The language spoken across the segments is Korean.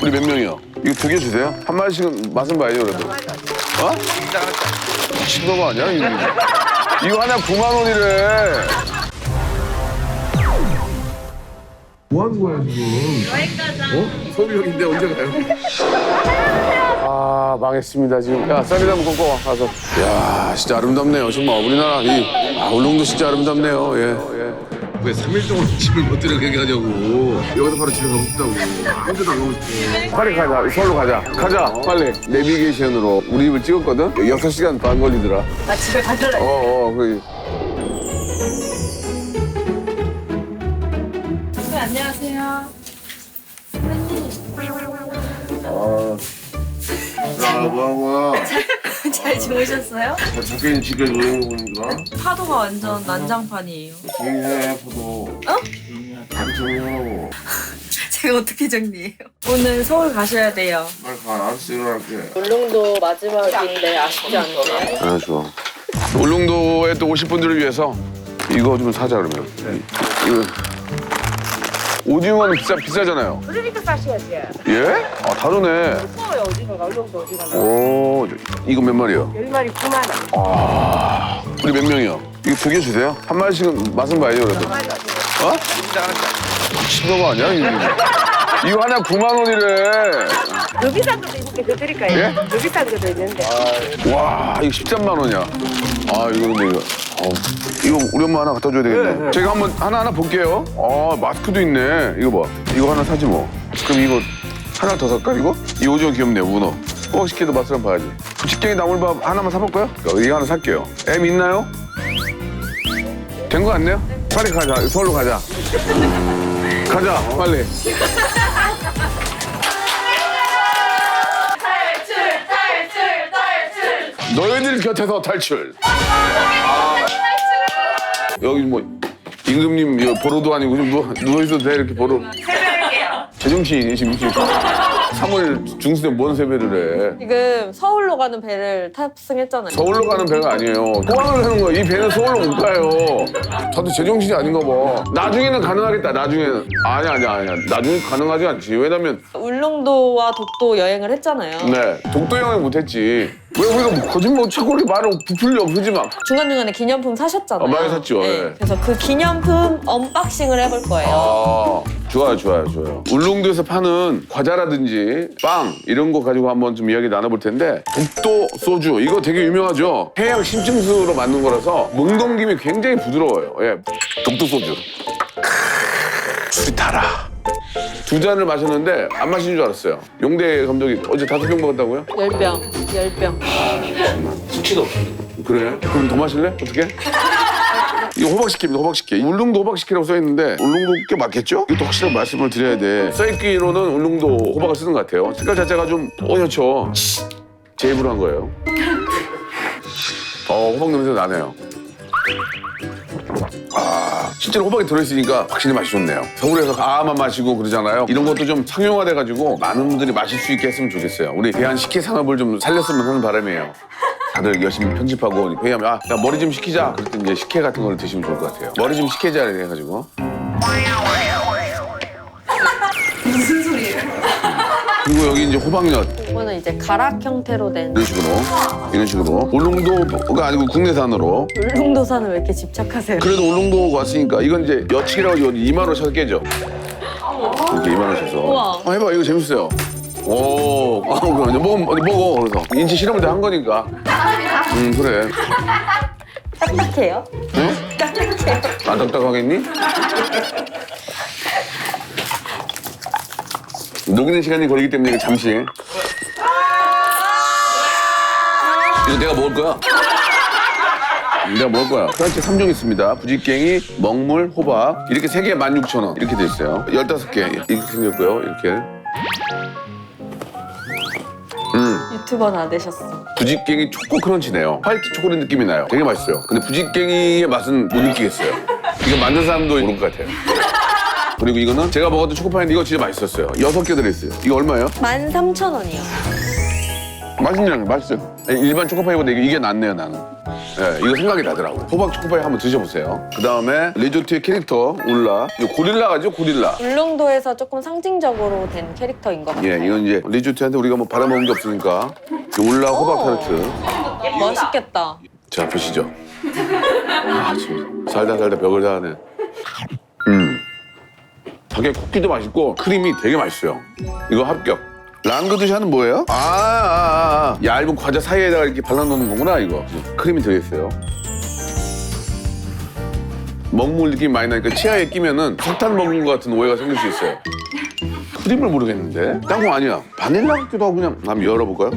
우리 몇 명이요? 이거 두 개 주세요. 한 마리씩은 맛은 봐야죠, 그래도. 어? 미친놈 아니야? 이거, 이거 하나 9만 원이래. 뭐 하는 거야, 지금? 어? 서울역인데 언제 가요? 아, 망했습니다, 지금. 야, 쌀이나 한번 꺾어 와, 가서. 야, 진짜 아름답네요. 정말 우리나라 이, 아, 울릉도 진짜 아름답네요. 예, 예. 왜 3일 동안 집을 못 들어가게 하냐고. 여기서 바로 집에 가고 싶다고. 혼자도 안 가고 싶어. 빨리 가자. 서울로 가자. 가자. 빨리. 내비게이션으로 우리 집을 찍었거든? 6시간 반 걸리더라. 나 집에 가실래? 어, 어, 그. 네, 안녕하세요. 야, 뭐 하는 거야? 잘 주무셨어요? 작게는 집에 노는 거 보니까. 파도가 완전 난장판이에요. 조용히 해, 포도. 어? 빨리 정리하라고. 제가 어떻게 정리해요? 오늘 서울 가셔야 돼요. 빨리 가. 알았어, 일어날게. 울릉도 마지막인데 아쉽지 않나요? 아 좋아. 울릉도에 또 오실 분들을 위해서 이거 좀 사자 그러면. 이거 오징어는 비싸 비싸잖아요. 그러니까 싸셔야지. 예? 아 다르네. 무서워요, 오징어가. 울릉도 오징어가. 오 이거 몇 마리요? 열 마리 9만 원. 우리 몇 명이요? 이거 두 개 주세요. 한 마리씩은 맛은 봐야죠 그래도. 어? 미친놈 아니야 이거? 이거 하나 9만 원이래. 더 비싼 것도 있는데 더 드릴까요? 예? 더 비싼 것도 있는데. 와 이거 13만 원이야. 아 이거 근데 이거 어, 이거 우리 엄마 하나 갖다 줘야 되겠네. 제가 한번 하나 하나 볼게요. 아 마스크도 있네. 이거 봐. 이거 하나 사지 뭐. 그럼 이거 하나 더 살까 이거? 이 오징어 귀엽네 문어. 꼬시키도 맛을 한번 봐야지. 직경이 나물밥 하나만 사볼까요? 이거 하나 살게요. M 있나요? 된 거 같네요? 빨리 가자. 서울로 가자. 가자 빨리. 너희들 곁에서 탈출. 아. 여기 뭐 임금님 이거 보러도 아니고 좀 누워, 누워 있어도 돼 이렇게 보러. 제정신이 지금 지금 3월 중순에 뭔 세배를 해. 지금 서울로 가는 배를 탑승했잖아요. 서울로 가는 배가 아니에요. 포항을 하는 거야. 이 배는 서울로 못 가요. 저도 제정신이 아닌가 봐. 나중에는 가능하겠다. 나중에는 아니야 아니야 아니야. 나중에 가능하지 않지. 왜냐면 울릉도와 독도 여행을 했잖아요. 네 독도 여행 못했지. 왜 우리가 뭐 거짓말 자꾸 이렇게 말을 부풀려 그러지 마. 중간중간에 기념품 사셨잖아요. 아, 많이 샀죠, 예. 그래서 그 기념품 언박싱을 해볼 거예요. 아, 좋아요, 좋아요, 좋아요. 울릉도에서 파는 과자라든지 빵 이런 거 가지고 한번 좀 이야기 나눠볼 텐데 독도 소주 이거 되게 유명하죠. 해양 심층수로 만든 거라서 뭉동김이 굉장히 부드러워요. 예, 독도 소주. 크으, 술이 달아. 두 잔을 마셨는데 안 마신 줄 알았어요. 용대 감독이 어제 다섯 병 먹었다고요? 열 병, 열병. 그래? 그럼 더 마실래? 어떻게? 이거 호박식혜입니다, 호박식혜. 울릉도 호박식혜라고 써있는데 울릉도 꽤 맞겠죠? 이것도 확실한 말씀을 드려야 돼. 써있기로는 울릉도 호박을 쓰는 것 같아요. 색깔 자체가 좀 어여쳐. 제 입으로 한 거예요. 어, 호박 냄새 나네요. 아, 실제로 호박이 들어있으니까 확실히 맛이 좋네요. 서울에서 가만 마시고 그러잖아요. 이런 것도 좀 상용화돼가지고 많은 분들이 마실 수 있게 했으면 좋겠어요. 우리 대한 식혜 산업을 좀 살렸으면 하는 바람이에요. 다들 열심히 편집하고 왜냐면 아, 야 머리 좀 식히자 때 이제 식혜 같은 거를 드시면 좋을 것 같아요. 머리 좀 식히자 해가지고 그리고 여기 이제 호박엿 이거는 이제 가락 형태로 된 이런 식으로 이런 식으로 울릉도가 아니고 국내산으로 울릉도산을 왜 이렇게 집착하세요? 그래도 울릉도 왔으니까 이건 이제 여치라고 2만 원 쳐서 깨죠. 이렇게 2만 원 쳐서. 우와. 아, 해봐 이거 재밌어요. 오, 아, 그래. 먹어, 먹어. 그래서 인체 실험을 다 한 거니까. 음, 그래. 딱딱해요? 응? 딱딱해요. 안 딱딱하겠니? 녹이는 시간이 걸리기 때문에 이거 잠시. 이거 내가 먹을 거야. 내가 먹을 거야. 프란치 3종 있습니다. 부지깽이, 먹물, 호박. 이렇게 3개에 16,000원. 이렇게 돼 있어요. 15개. 이렇게 생겼고요. 이렇게. 음. 유튜버 다 되셨어. 부지깽이 초코 크런치네요. 화이트 초콜릿 느낌이 나요. 되게 맛있어요. 근데 부지깽이의 맛은 못 느끼겠어요. 이거 만든 사람도 모를 것 같아요. 그리고 이거는 제가 먹었던 초코파인데 이거 진짜 맛있었어요. 여섯 개 들어있어요. 이거 얼마예요? 13,000원이요. 맛있냐? 맛있어요. 일반 초코파이보다 이게, 이게 낫네요 나는. 예, 이거 생각이 나더라고. 호박 초코파이 한번 드셔보세요. 그 다음에 리조트의 캐릭터 울라. 이거 고릴라 가죠 고릴라. 울릉도에서 조금 상징적으로 된 캐릭터인 것 같아요. 예, 이건 이제 리조트한테 우리가 뭐 바라먹은 게 없으니까 울라 호박 타르트. 멋있겠다. 자 보시죠. 아, 지금 살다 살다 벽을 다하네. 음. 밖에 쿠키도 맛있고 크림이 되게 맛있어요. 이거 합격. 랑그드샤는 뭐예요? 아, 아, 아, 얇은 과자 사이에다가 이렇게 발라놓는 거구나 이거. 크림이 들어있어요. 먹물 느낌 많이 나니까 치아에 끼면은 석탄 먹은 것 같은 오해가 생길 수 있어요. 크림을 모르겠는데? 땅콩 아니야. 바닐라 같기도 하고 그냥 한번 열어볼까요?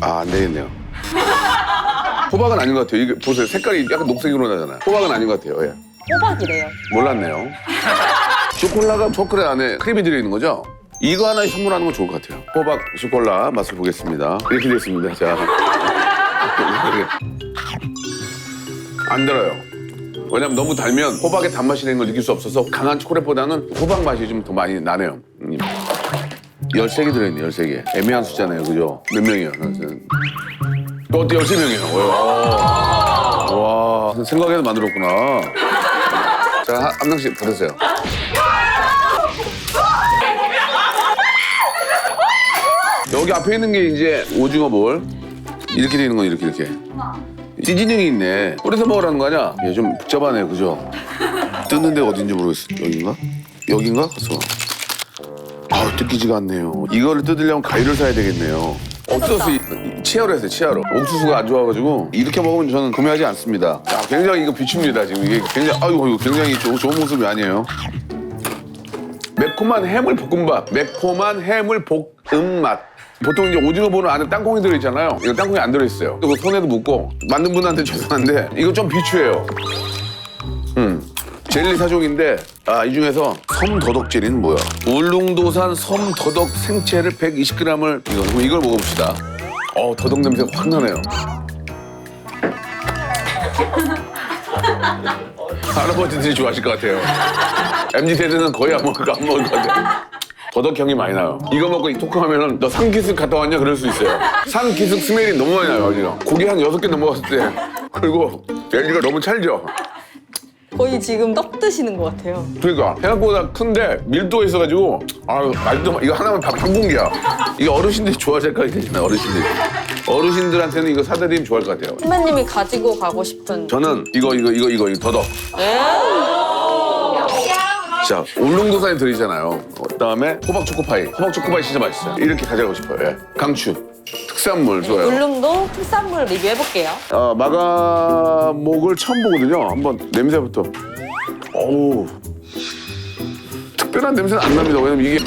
아, 안 되겠네요. 호박은 아닌 것 같아요. 이게 보세요. 색깔이 약간 녹색으로 나잖아요. 호박은 아닌 것 같아요. 예. 호박이래요. 몰랐네요. 쇼콜라가 초콜릿 안에 크림이 들어있는 거죠? 이거 하나 선물하는 건 좋을 것 같아요. 호박 쇼콜라 맛을 보겠습니다. 이렇게 됐습니다. 자. 안 달아요. 왜냐면 너무 달면 호박의 단맛이라는 걸 느낄 수 없어서 강한 초콜릿보다는 호박 맛이 좀 더 많이 나네요. 음. 13개 들어있네, 13개. 애매한 숫자네요, 그죠? 몇 명이에요? 또 어때, 13명이에요. 와, 생각해서 만들었구나. 자, 한, 한 명씩 받으세요. 여기 앞에 있는 게 이제 오징어 볼. 이렇게 돼 있는 건 이렇게 이렇게. 찌진형이 있네. 뿌려서 먹으라는 거 아니야? 얘 좀 복잡하네, 그죠? 뜯는 데가 어딘지 모르겠어. 여긴가? 여긴가? 가서. 아, 뜯기지가 않네요. 이거를 뜯으려면 가위를 사야 되겠네요. 이- 치아로 했어요, 치아로. 옥수수가 안 좋아가지고 이렇게 먹으면 저는 구매하지 않습니다. 아, 굉장히 이거 비춥니다, 지금. 이게 굉장히, 아이고, 이거 굉장히 좋- 좋은 모습이 아니에요. 매콤한 해물 볶음밥, 매콤한 해물 볶음 맛. 보통 이제 오징어 보는 안에 땅콩이 들어있잖아요. 이거 땅콩이 안 들어있어요. 이거 손에도 묻고 만든 분한테 죄송한데 이거 좀 비추해요. 음. 젤리 사종인데 아, 이 중에서 섬더덕 젤리는 뭐야? 울릉도산 섬더덕 생채를 120g을 이거 이걸 먹어봅시다. 어 더덕 냄새가 확 나네요. 할아버지들이 좋아하실 것 같아요. MZ 세대는 거의 안 먹을 거안 먹을 것 같아요. 더덕향이 많이 나요. 이거 먹고 이 토크하면은 너 산기슭 갔다 왔냐 그럴 수 있어요. 산기슭 스멜이 너무 많이 나요, 지금. 고기 한 여섯 개 넘어갔을 때. 그리고 젤리가 너무 찰죠. 거의 지금 떡 드시는 것 같아요. 그러니까 생각보다 큰데 밀도가 있어가지고 아 맛도 이거 하나면 다한 공기야. 이게 어르신들이 좋아할 거있잖아 어르신들. 어르신들한테는 이거 사드리면 좋아할 것 같아요. 선배님이 가지고 가고 싶은. 저는 이거 이거 이거 이거, 이거 더덕. 자 울릉도산이 들어있잖아요. 그다음에 호박 초코파이. 호박 초코파이 진짜 맛있어요. 이렇게 가져가고 싶어요. 예. 강추. 특산물 좋아요. 울릉도 특산물 리뷰해볼게요. 어, 마가목을 처음 보거든요. 한번 냄새부터. 어우. 특별한 냄새는 안 납니다. 왜냐면 이게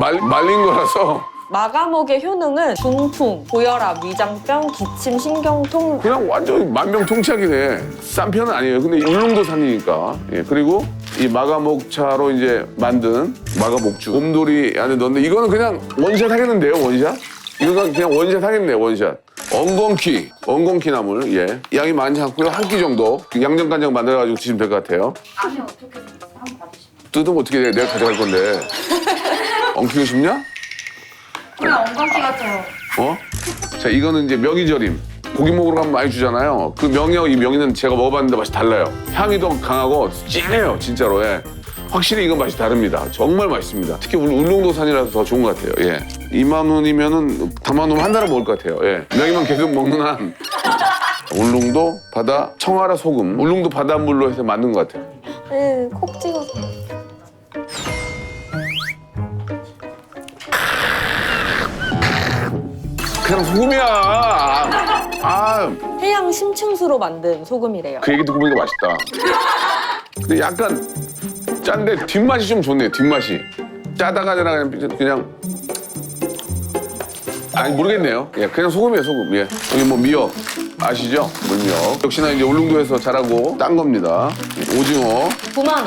말, 말린 거라서 마가목의 효능은 중풍, 고혈압, 위장병, 기침, 신경통, 그냥 완전 만병통치약이네. 싼 편은 아니에요. 근데 울릉도 산이니까. 예, 그리고 이 마가목차로 이제 만든 마가목주. 곰돌이 안에 넣는데 이거는 그냥 원샷 하겠는데요, 원샷? 이거는 그냥 원샷 하겠네요, 원샷. 엉겅퀴, 엉겅퀴 나물, 예. 양이 많지 않고요. 한 끼 정도. 양념간장 만들어가지고 드시면 될 것 같아요. 안에 어떻게 생겼어? 한번 봐주시면. 뜯으면 어떻게 돼? 내가 가져갈 건데. 엉키고 싶냐? 그냥 엉겅퀴 같아요. 어? 자, 이거는 이제 명이절임. 고기 먹으러 가면 많이 주잖아요. 그 명이하고 이 명이는 제가 먹어봤는데 맛이 달라요. 향이 더 강하고 진해요, 진짜로. 예. 확실히 이건 맛이 다릅니다. 정말 맛있습니다. 특히 울- 울릉도산이라서 더 좋은 것 같아요. 예. 2만 원이면은 담아놓으면 한 달은 먹을 것 같아요. 예. 명이만 계속 먹는 한. 울릉도 바다 청아라 소금. 울릉도 바닷물로 해서 만든 것 같아요. 네, 콕 찍어서. 그냥 소금이야. 아, 아, 해양 심층수로 만든 소금이래요. 그 얘기 듣고 보니까 맛있다. 근데 약간 짠데 뒷맛이 좀 좋네요. 뒷맛이 짜다가 그냥 그냥 아니 모르겠네요. 예, 그냥 소금이에요, 소금. 예, 여기 뭐 미역 아시죠? 물미역. 역시나 이제 울릉도에서 자라고 딴 겁니다. 오징어. 9만 원.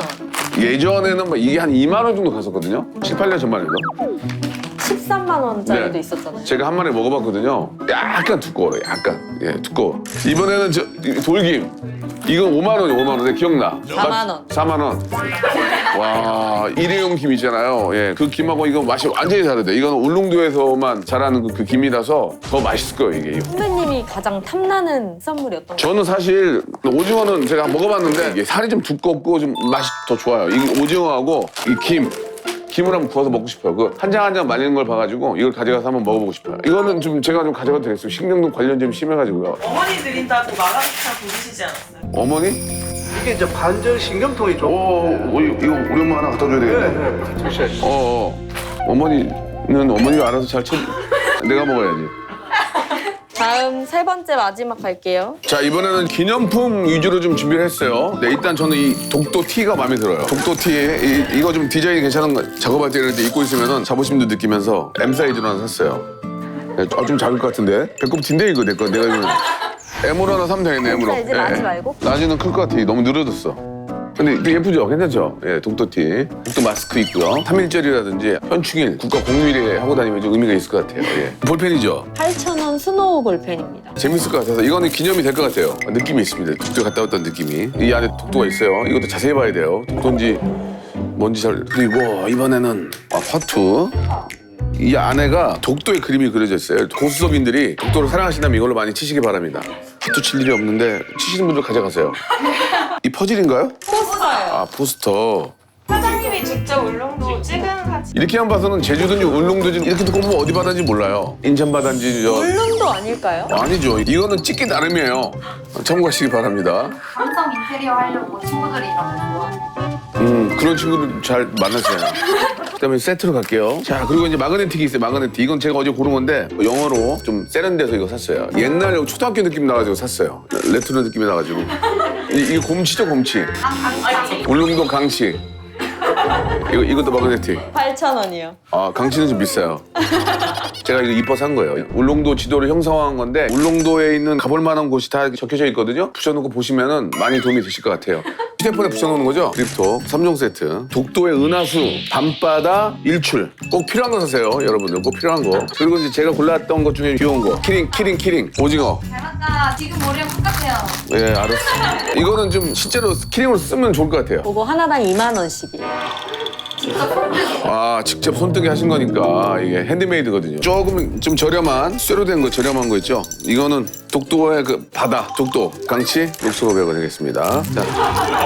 예전에는 뭐 이게 한 2만 원 정도 갔었거든요. 7, 8년 전만 해도. 13만 원짜리도 네. 있었잖아요. 제가 한 마리 먹어봤거든요. 약간 두꺼워요. 약간. 예, 두꺼워. 이번에는 저 이- 돌김. 이건 5만 원이요, 5만 원. 내 기억나. 4만 원. 4만 원. 와, 일회용 김 있잖아요. 예, 그 김하고 이거 맛이 완전히 다르대. 이건 울릉도에서만 자라는 그, 그 김이라서 더 맛있을 거예요, 이게. 선배님이 가장 탐나는 선물이었던 것 저는 사실 오징어는 제가 먹어봤는데 이게 살이 좀 두껍고 좀 맛이 더 좋아요. 이 오징어하고 이 김. 김을 한번 구워서 먹고 싶어요. 그 한 장 한 장 말리는 걸 봐가지고 이걸 가져가서 한번 먹어보고 싶어요. 이거는 좀 제가 좀 가져가도 되겠어요. 식량도 관련 좀 심해가지고요. 어머니 드린다고 마가리타 부르시지 않았어요? 어머니? 이게 이제 관절 신경통이 좀. 오, 오, 이거 우리 엄마 하나 갖다 줘야 되겠네. 네, 드셔야죠. 어, 어. 어머니는 어머니가 알아서 잘 챙. 내가 먹어야지. 다음 세 번째 마지막 갈게요. 자 이번에는 기념품 위주로 좀 준비를 했어요. 네 일단 저는 이 독도 티가 마음에 들어요. 독도 티 이, 이거 좀 디자인이 괜찮은 거 작업할 때 이럴 때 입고 있으면은 자부심도 느끼면서 M 사이즈로 하나 샀어요. 네, 아, 좀 작을 것 같은데 배꼽 틴데 이거 내거 내가 이거 M으로 하나 사면 되겠네 M으로. 사이즈 라지 말고? 라지는 클 것 같아. 너무 늘어졌어. 근데 이게 예쁘죠? 괜찮죠? 예, 독도티. 독도 마스크 있고요. 3일절이라든지 현충일, 국가 공휴일에 하고 다니면 좀 의미가 있을 것 같아요. 예. 볼펜이죠? 8,000원 스노우 볼펜입니다. 재밌을 것 같아서 이거는 기념이 될 것 같아요. 느낌이 있습니다. 독도 갔다 왔던 느낌이. 이 안에 독도가 있어요. 이것도 자세히 봐야 돼요. 독도인지 뭔지 잘. 그리고 이번에는 아, 화투. 이 안에가 독도의 그림이 그려져 있어요. 고수섭인들이 독도를 사랑하신다면 이걸로 많이 치시기 바랍니다. 화투 칠 일이 없는데 치시는 분들 가져가세요. 이 퍼즐인가요? 포스터예요. 아 포스터. 사장님이 직접 울릉도 찍은 사진 이렇게만 봐서는 제주도인지 울릉도인지 이렇게 듣고 보면 어디 바다인지 몰라요. 인천 바다인지 저 울릉도 아닐까요? 아니죠. 이거는 찍기 나름이에요. 참고하시기 바랍니다. 감성 인테리어 하려고 친구들이 이런 거 음, 그런 친구들 잘 만났어요. 그다음에 세트로 갈게요. 자, 그리고 이제 마그네틱이 있어요. 마그네틱. 이건 제가 어제 고른 건데 영어로 좀 세련돼서 이거 샀어요. 옛날 초등학교 느낌 나가지고 샀어요. 레트로 느낌이 나가지고. 이, 이게 곰치죠, 곰치. 울릉도 강치. 이거 이것도 마그네틱. 8,000원이요. 아, 강치는 좀 비싸요. 제가 이거 이뻐서 산 거예요. 울릉도 지도를 형성한 건데 울릉도에 있는 가볼 만한 곳이 다 적혀져 있거든요. 붙여놓고 보시면은 많이 도움이 되실 것 같아요. 휴대폰에 붙여놓는 거죠? 크립토 3종 세트. 독도의 은하수, 밤바다, 일출. 꼭 필요한 거 사세요, 여러분들. 꼭 필요한 거. 그리고 이제 제가 골랐던 것 중에 귀여운 거. 키링, 키링, 키링. 오징어. 잘 맞다. 지금 머리랑 똑같아요. 예, 알았어. 이거는 좀 실제로 키링으로 쓰면 좋을 것 같아요. 그거 하나당 2만 원씩이에요. 아, 직접 손뜨기 하신 거니까 이게 핸드메이드거든요. 조금 좀 저렴한 쇠로 된 거 저렴한 거 있죠? 이거는 독도의 그 바다, 독도, 강치 6,500원 되겠습니다. 자,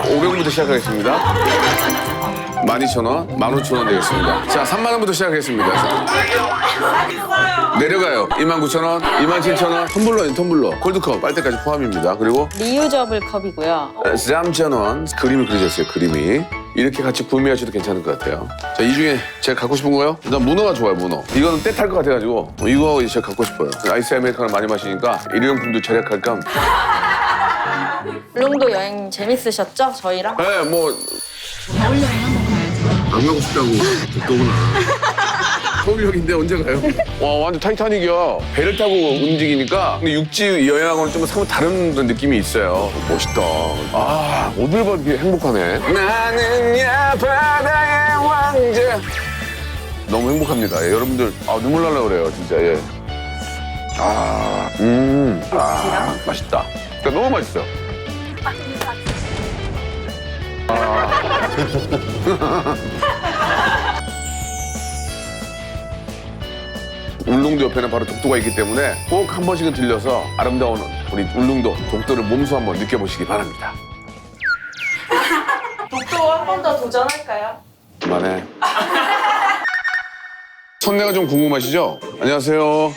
500원부터 시작하겠습니다. 12,000원, 15,000원 되겠습니다. 자, 3만 원부터 시작하겠습니다. 자, 내려가요. 29,000원, 27,000원, 텀블러인 텀블러, 콜드컵, 빨대까지 포함입니다. 그리고 리유저블 컵이고요. 3,000원 그림이 그려졌어요 그림이 이렇게 같이 구매하셔도 괜찮을 것 같아요 자 이 중에 제가 갖고 싶은 거요? 일단 문어가 좋아요 문어 이거는 때탈 것 같아가지고 이거 제가 갖고 싶어요 아이스 아메리카노 많이 마시니까 일회용품도 절약할 겸 울릉도 여행 재밌으셨죠? 저희랑? 네, 뭐. 안 가고 싶다고. 독도구나. 서울역인데 언제 가요? 와, 완전 타이타닉이야. 배를 타고 움직이니까 근데 육지 여행하고는 좀 사뭇 다른 그런 느낌이 있어요. 멋있다. 아, 봐도 이렇게 행복하네. 나는 야 바다의 왕자. 너무 행복합니다. 예, 여러분들, 아, 눈물 날라 그래요, 진짜. 예. 아, 음, 아, 맛있다. 그러니까 너무 맛있어요. 울릉도 옆에는 바로 독도가 있기 때문에 꼭 한 번씩은 들려서 아름다운 우리 울릉도 독도를 몸소 한번 느껴보시기 바랍니다. 독도 한 번 더 도전할까요? 그만해. 선내가 좀 궁금하시죠? 안녕하세요.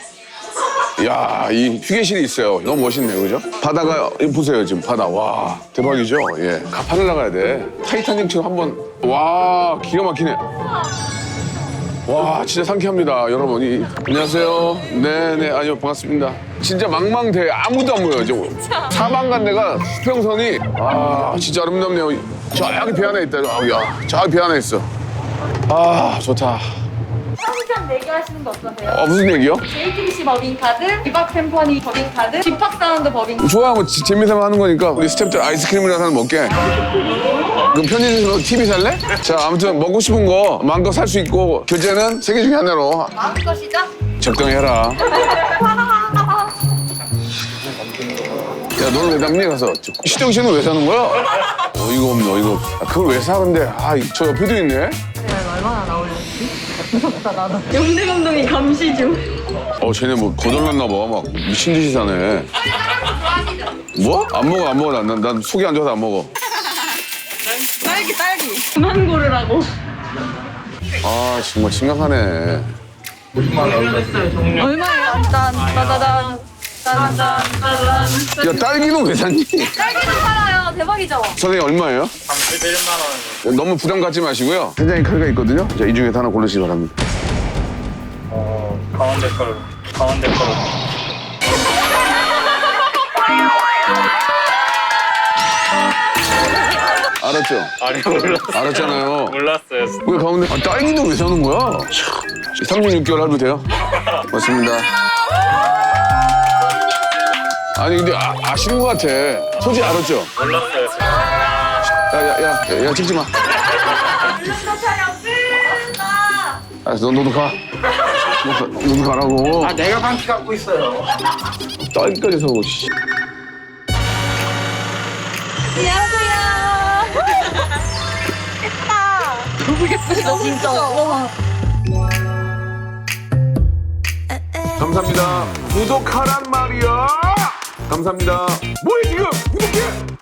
이야, 이 휴게실이 있어요. 너무 멋있네요, 그죠? 바다가, 이거 보세요, 지금 바다. 와, 대박이죠? 예. 가판을 나가야 돼. 타이타닉처럼 한번, 와, 기가 막히네. 와, 진짜 상쾌합니다, 여러분. 이, 안녕하세요. 네네, 아니요, 반갑습니다. 진짜 망망대 아무도 안 보여요. 저 사방 간 데가 수평선이, 아, 진짜 아름답네요. 저기 배 하나 있다. 아, 야, 저기 배 하나 있어. 아, 좋다. 내기 하시는 거 어떠세요? 아 무슨 얘기요? JTBC 법인카드, 비박 캠퍼니 법인카드, 집합 사운드 법인카드. 좋아 뭐 지- 재미삼아 하는 거니까 우리 스탭들 아이스크림이라도 하나 먹게 그럼 편의점에서 TV 살래? 자 아무튼 먹고 싶은 거 마음껏 살 수 있고 결제는 세 개 중에 하나로 마음껏이죠? 적당히 해라 야 너는 왜 남니 가서 저- 시정 씨는 왜 사는 거야? 어이가 없네 어이가 없어 아, 그걸 왜사 근데 아 저 옆에도 있네 영대 감독이 감시 중. 어 쟤네 뭐 거덜났나 봐 막 미친 듯이 사네 뭐? 안 먹어 안 먹어 난, 난, 난 속이 안 좋아서 안 먹어 딸기 딸기. 그만 고르라고. 아 정말 심각하네 얼마예요? 짜잔. 야 딸기는 왜 샀니? 딸기도 팔아요. 대박이죠? 선생님 얼마예요? 31만 원. 너무 부담 갖지 마시고요 굉장히 카드가 있거든요 자, 이 중에서 하나 고르시기 바랍니다 어, 가운데 거로. 가운데 거로. 알았죠? 아니 몰랐어요. 알았잖아요 몰랐어요. 왜 가운데 아, 딸기도 왜 사는 거야? 36개월 할부 돼요? 맞습니다 아니 근데 아, 아시는 것 같아 소지 알았죠? 몰랐어요. 야야야 야, 야, 찍지 마 알았어 너, 너도 가 너, 너도 가라고 아 내가 방키 갖고 있어요. 딸기까지 사고 씨. 너 진짜. 와. 감사합니다. 구독하란 말이야. 감사합니다. 뭐해 지금? 구독해.